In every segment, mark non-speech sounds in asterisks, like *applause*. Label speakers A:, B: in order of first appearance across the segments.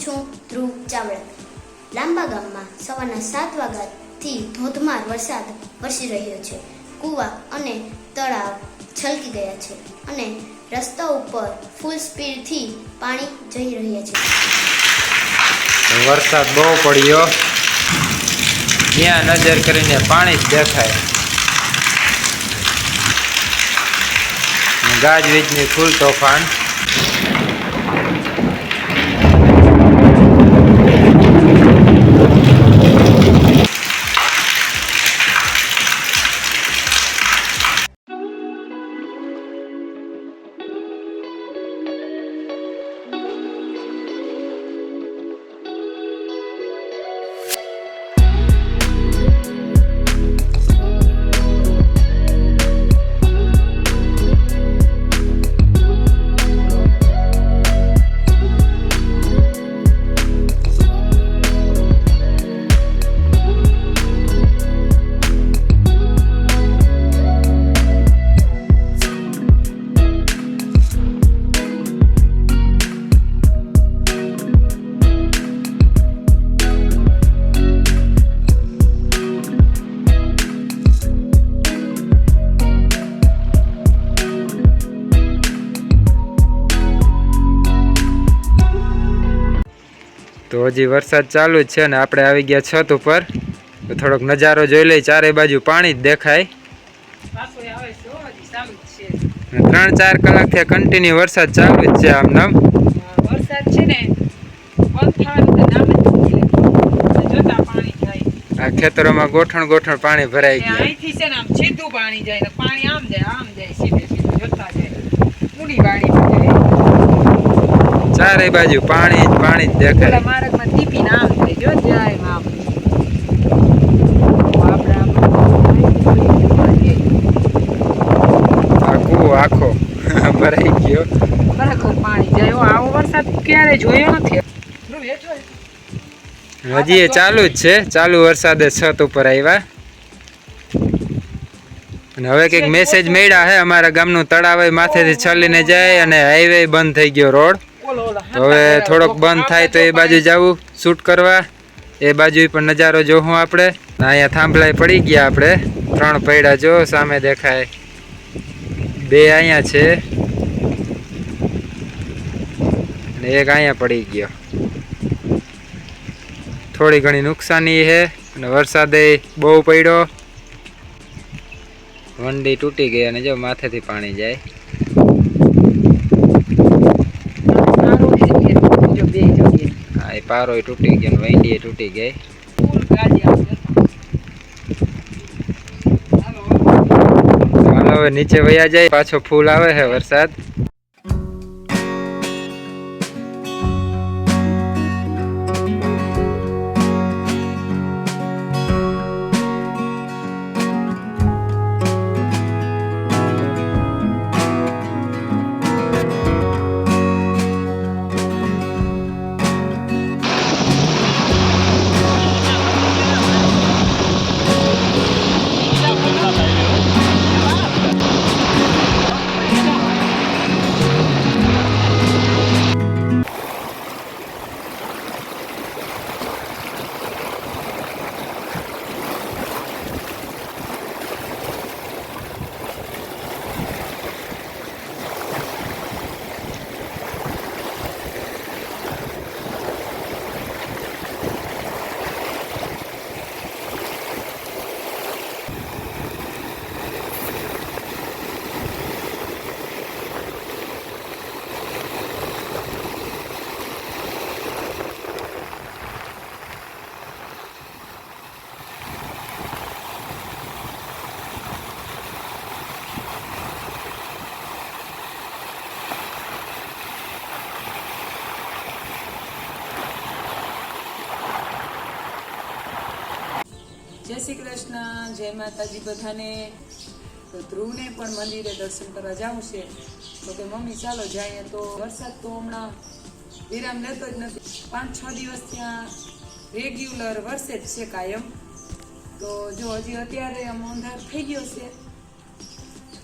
A: છું ધ્રુવ ચાવડા. લાંબા ગામમાં સવારના સાત વાગ્યાથી ધોધમાર વરસાદ વરસી રહ્યો છે. કૂવા અને તળાવ છલકી ગયા છે અને રસ્તા ઉપર ફૂલ સ્પીડથી પાણી જઈ રહ્યા છે.
B: વરસાદ બહુ પડ્યો. ત્યાં નજર કરીને પાણી જ દેખાય. ગાજવીજની ફૂલ તોફાન. તો હજી વરસાદ ચાલુ જ છે ને આપણે આવી ગયા છત ઉપર. તો થોડોક નજારો જોઈ લઈ ચારે બાજુ પાણી જ દેખાય. ત્રણ ચાર કલાકથી કન્ટિન્યુ વરસાદ ચાલુ જ છે આમ નામ.
C: વરસાદ છે ને
B: આ ખેતરોમાં ગોઠણ ગોઠણ પાણી ભરાઈ ગયા.
C: અહીંથી છે ને આમ સીધું પાણી જાય ને પાણી આમ જાય આમ જાય સીધે સીધું જોતા જાય. ઊંડી વાડીમાં જાય.
B: ચારે બાજુ પાણી જ પાણી જ દેખાય.
C: માર્ગમાં ટીપીને આમ જાય. જો જાય આમ. આપણે આમ પાણી
B: આ કૂવો આખો *laughs* ભરાઈ ગયો.
C: બરાબર પાણી જાય. આવો વરસાદ ક્યારે જોયો નથી?
B: હજી એ ચાલુ જ છે. ચાલુ વરસાદે છત ઉપર આવ્યા અને હવે કંઈક મેસેજ મળ્યા હે અમારા ગામનું તળાવ માથેથી છલીને જાય અને હાઈવે બંધ થઈ ગયો રોડ. હવે થોડોક બંધ થાય તો એ બાજુ જવું શૂટ કરવા. એ બાજુ પણ નજારો જોવું આપણે. અહીંયા થાંભલાય પડી ગયા આપણે. ત્રણ પૈડા જો સામે દેખાય. બે અહીંયા છે. અને એક અહીંયા પડી ગયો. થોડી ઘણી નુકસાની છે અને વરસાદે બહુ પડ્યો. વંડી તૂટી ગઈ અને જો માથેથી પાણી જાય
C: સારું છે કે જો બે જગ્યાએ
B: એ તૂટી ગયો ને વંડીએ તૂટી ગઈ. હવે નીચે વયા જાય, પાછો ફૂલ આવે છે વરસાદ.
C: જય શ્રી કૃષ્ણ, જય માતાજી બધાને. તો ધ્રુવને પણ મંદિરે દર્શન કરવા જવું છે. તો કે મમ્મી, ચાલો જઈએ. તો વરસાદ તો હમણાં વિરામ લેતો જ નથી. પાંચ, છ દિવસ ત્યાં રેગ્યુલર વરસે જ છે કાયમ. તો જો હજી અત્યારે આમ અંધાર થઈ ગયો છે.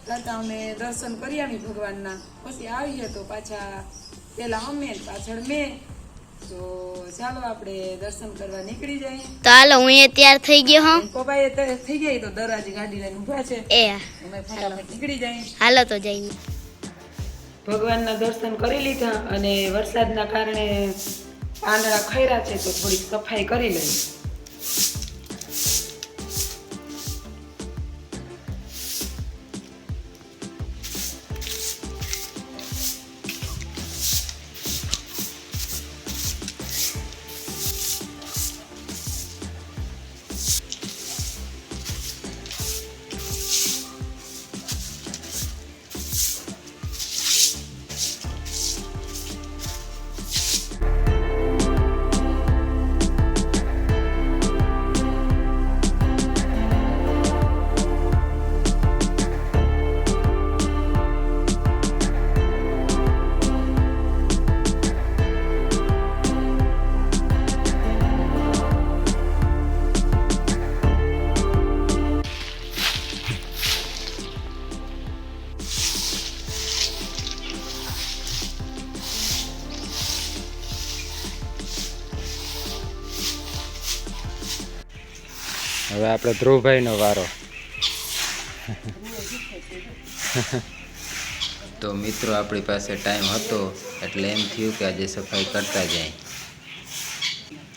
C: કરતા અમે દર્શન કરી આવી ભગવાનના. પછી આવીએ તો પાછા, પહેલાં અમે પાછળ મેં. તો ચાલો આપણે દર્શન કરવા નીકળી જઈએ.
A: તો હાલો હું એ તૈયાર થઈ ગયો હું.
C: પપ્પાએ તો થઈ ગઈ તો દરવાજે ગાડી લઈને ઊભા છે.
A: એ
C: અમે ફટાફટ નીકળી જઈએ.
A: હાલો તો જઈએ
C: ભગવાનના દર્શન કરી લીધા અને વરસાદના કારણે પાંદડા ખૈરા છે તો થોડીક સફાઈ કરી લઈએ.
B: હવે આપણે ધ્રુવભાઈનો વારો. તો મિત્રો આપણી પાસે ટાઈમ હતો એટલે એમ થયું કે આજે સફાઈ કરતા જાય.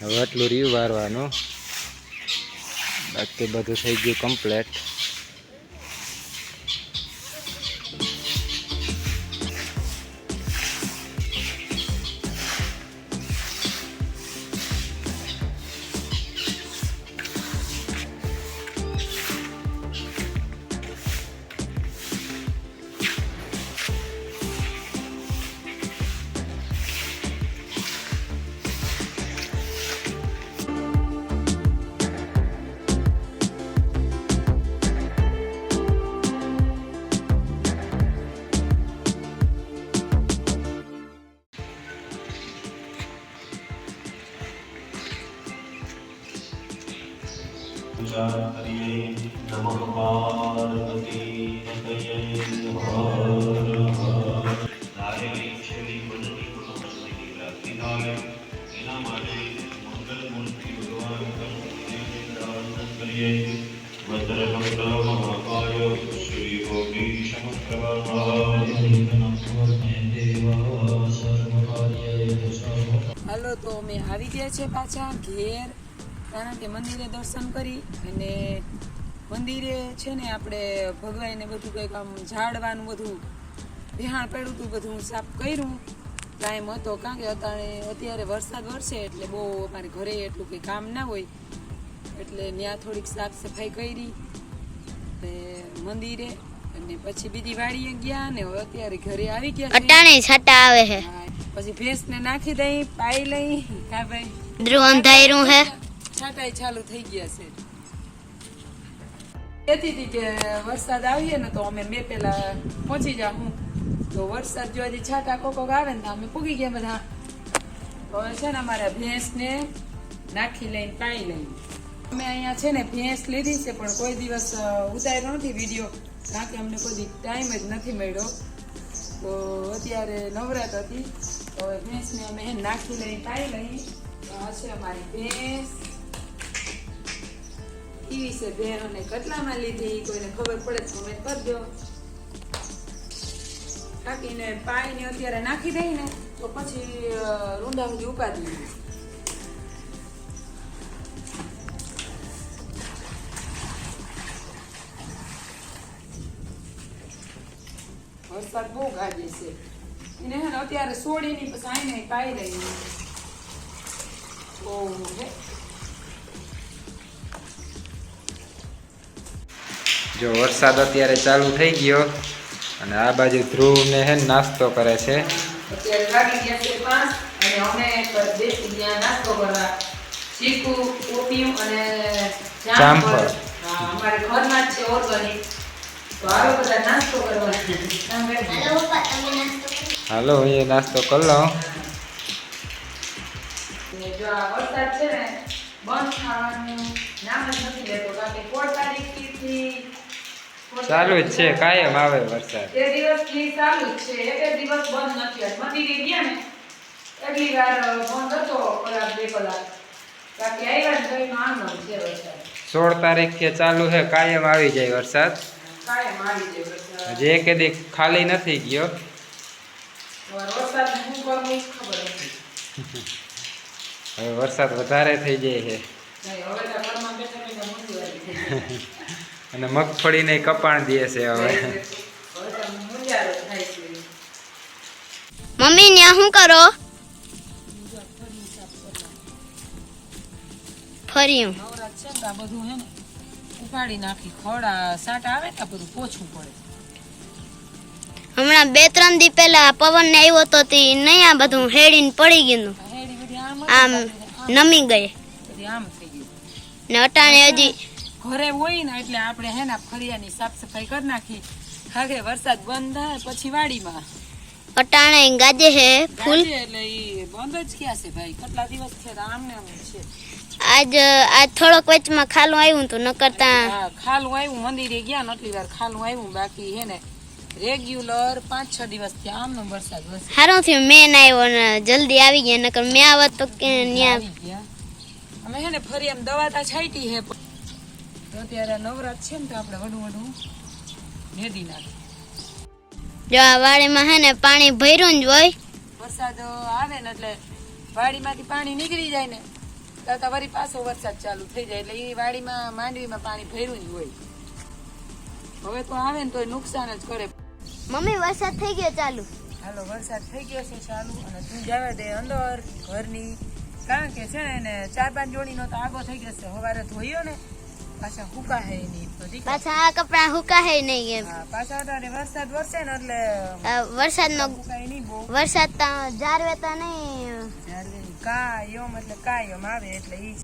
B: હવે આટલું રહ્યું વારવાનું. બાકી બધું થઈ ગયું કમ્પ્લેટ.
D: મહાકાય શ્રી ગોપી
C: હાલો તો અમે આવી ગયા છે પાછા ઘેર કારણ કે મંદિરે દર્શન કરી અને મંદિરે છે ને આપણે ભગવાનને બધું કંઈક આમ ઝાડવાનું બધું વિહાણ પડ્યું હતું બધું સાફ કર્યું. ટાઈમ હતો કારણ કે અત્યારે અત્યારે વરસાદ વરસે એટલે બહુ અમારે ઘરે એટલું કંઈ કામ ના હોય. એટલે ત્યાં થોડીક સાફ સફાઈ કરી મંદિરે અને પછી બીજી વાડીએ ગયા ને હવે અત્યારે ઘરે આવી ગયા
A: અટાણે છટા આવે છે.
C: પછી ભેંસને નાખી દઈ પાઈ લઈ. હા ભાઈ.
A: ધ્રુવ અંધાર્યું હે.
C: છાંટાઈ ચાલુ થઈ ગયા છે. કહેતી હતી કે વરસાદ આવીએ ને તો અમે મેં પહેલાં પહોંચી જાઉં તો વરસાદ જો હજી છાંટા કોક કોક આવે ને અમે પૂગી ગયા બધા. તો છે ને અમારા ભેંસને નાખી લઈને પાઈ લઈને અમે અહીંયા છે ને ભેંસ લીધી છે, પણ કોઈ દિવસ ઉતાર્યો નથી વીડિયો. કારણ કે અમને કોઈ ટાઈમ જ નથી મળ્યો. તો અત્યારે નવરાત હતી. તો ભેંસને અમે હે નાખી લઈ પાઈ લઈ હશે અમારી ભેંસ. છે ભેણ અને કેટલામાં લીધી કોઈને ખબર પડે તો કમેન્ટ કરજો. કાકીને પાઈને અત્યારે નાખી દઈ ને, તો પછી રૂંડા સુધી ઉપાડી વરસાદ બહુ ગાજે છે. એને હે અત્યારે સોડીની પછી આઈને પાઈ રહી બહુ
B: જો વરસાદ અત્યારે ચાલુ થઈ ગયો અને આ બાજુ ધ્રુવ ને હે નાસ્તો કરે છે. જામફળ.
C: અમારે ઘરમાં જ છે ઓર્ગેનિક.
B: હાલો એ નાસ્તો કરી.
C: લો. જો આ વરસાદ છે ને બંધ થવાનું નામ જ નથી લેતો કારણ કે સોળ તારીખથી
B: ચાલુ જ છે કાયમ આવે વરસાદ.
C: તે દિવસથી ચાલુ જ છે એક દિવસ બંધ નથી. મંદિરે ગયા ને એટલી વાર બંધ હતો કલાક બે કલાક. બાકી આવ્યા ને તો એનો છે વરસાદ.
B: સોળ તારીખથી ચાલુ છે કાયમ આવી જાય વરસાદ.
C: કાયમ આવી જાય વરસાદ.
B: હજી એક દી ખાલી નથી ગયો.
C: વરસાદ શું કરવું ખબર નથી.
B: હવે વરસાદ વધારે થઈ જાય છે.
C: હવે તો ઘરમાં બેઠા બેઠા જાય. *laughs*
B: અને મગફળીને કપાણ દે છે હવે.
A: મમ્મી ન્યા શું કરો? ફર્યું.
C: નવરાત છે ને તો આ બધું હે ને ઉપાડી નાખી. ખોડા સાટ આવે ને બધું પોછવું પડે.
A: હમણાં બે ત્રણ દી પહેલા પવન ને આવ્યો તો તે નહીં આ બધું હેડીને પડી ગયું.
C: આ હેડી બધી આમ
A: આમ નમી ગઈ.
C: આમ થઈ ગયું.
A: ને અટાણે હજી
C: ઘરે હોય ને એટલે આપણે હે ને ફળિયાની સાફ સફાઈ કરી નાખી. ખાગે વરસાદ બંધ થાય પછી વાડીમાં.
A: અટાણે ગાજે હે ફૂલ.
C: ગાજે એટલે ઈ બંધ જ ક્યાં છે ભાઈ? કેટલા દિવસ છે? તો આમને આમ જ છે.
A: આજ આજ થોડોક વચમાં ખાલું આવ્યું તું ન કરતા
C: હા ખાલું આવ્યું મંદિરે ગયા ને એટલી વાર ખાલું આવ્યું બાકી હે ને રેગ્યુલર પાંચ છ દિવસથી આમનો વરસાદ વરસે.
A: સારું થયું મેં આવ્યો ને જલ્દી આવી ગયા નકર મેં આવત તો કે ન્યા
C: આવી ગયા. અમે હે ને ફરી એમ દવા તા છાંટી હે તો અત્યારે નવરાત છે ને તો આપણે વડું વડું ભેદી નાખી
A: જો આ વાડીમાં હે ને પાણી ભર્યું જ હોય.
C: વરસાદ આવે ને એટલે વાડીમાંથી પાણી નીકળી જાય ને તો વરી પાછો વરસાદ ચાલુ થઈ જાય એટલે એ વાડીમાં માંડવીમાં પાણી ભર્યું જ હોય. હવે તો આવે ને તો નુકસાન જ કરે.
A: મમ્મી વરસાદ થઈ ગયો ચાલુ.
C: હાલો વરસાદ થઈ ગયો છે ચાલુ અને તું જવા દે અંદર ઘરની. કારણ કે છે ને ચાર પાંચ જોડીનો તો આગો થઈ ગયો છે. સવારે ધોયો ને પાછા હુકા હે નહીં તો
A: પાછા આ કપડા હુકાહે નહીં એમ.
C: પાછા અટાણે વરસાદ વરસે ને એટલે
A: વરસાદનો
C: હુકાય નહીં બહુ.
A: વરસાદ તો જારવે તો નહીં
C: જ્યારે કાયમ એટલે કાયમ આવે એટલે ઈ.